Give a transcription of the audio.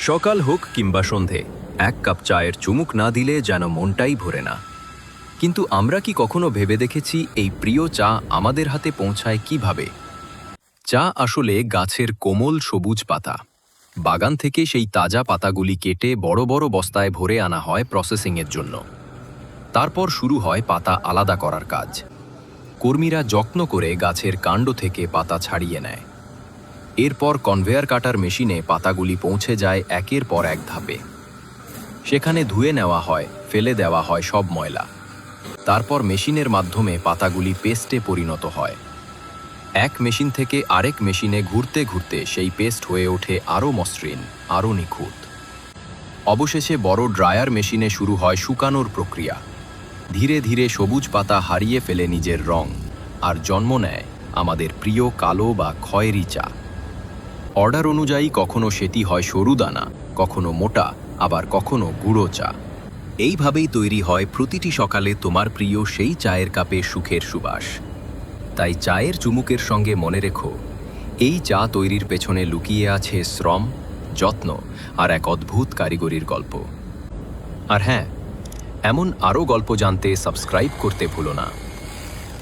সকাল হোক কিংবা সন্ধে, এক কাপ চায়ের চুমুক না দিলে যেন মনটাই ভরে না। কিন্তু আমরা কি কখনো ভেবে দেখেছি এই প্রিয় চা আমাদের হাতে পৌঁছায় কীভাবে? চা আসলে গাছের কোমল সবুজ পাতা। বাগান থেকে সেই তাজা পাতাগুলি কেটে বড় বড় বস্তায় ভরে আনা হয় প্রসেসিংয়ের জন্য। তারপর শুরু হয় পাতা আলাদা করার কাজ। কর্মীরা যত্ন করে গাছের কাণ্ড থেকে পাতা ছাড়িয়ে নেয়। এরপর কনভেয়ার কাটার মেশিনে পাতাগুলি পৌঁছে যায় একের পর এক ধাপে। সেখানে ধুয়ে নেওয়া হয়, ফেলে দেওয়া হয় সব ময়লা। তারপর মেশিনের মাধ্যমে পাতাগুলি পেস্টে পরিণত হয়। এক মেশিন থেকে আরেক মেশিনে ঘুরতে ঘুরতে সেই পেস্ট হয়ে ওঠে আরও মসৃণ, আরও নিখুঁত। অবশেষে বড় ড্রায়ার মেশিনে শুরু হয় শুকানোর প্রক্রিয়া। ধীরে ধীরে সবুজ পাতা হারিয়ে ফেলে নিজের রং, আর জন্ম নেয় আমাদের প্রিয় কালো বা খয়েরি চা। অর্ডার অনুযায়ী কখনো সেটি হয় সরু দানা, কখনো মোটা, আবার কখনো গুঁড়ো চা। এইভাবেই তৈরি হয় প্রতিটি সকালে তোমার প্রিয় সেই চায়ের কাপে সুখের সুবাস। তাই চায়ের চুমুকের সঙ্গে মনে রেখো, এই চা তৈরির পেছনে লুকিয়ে আছে শ্রম, যত্ন আর এক অদ্ভুত কারিগরির গল্প। আর হ্যাঁ এমন আরও গল্প জানতে সাবস্ক্রাইব করতে ভুলো না।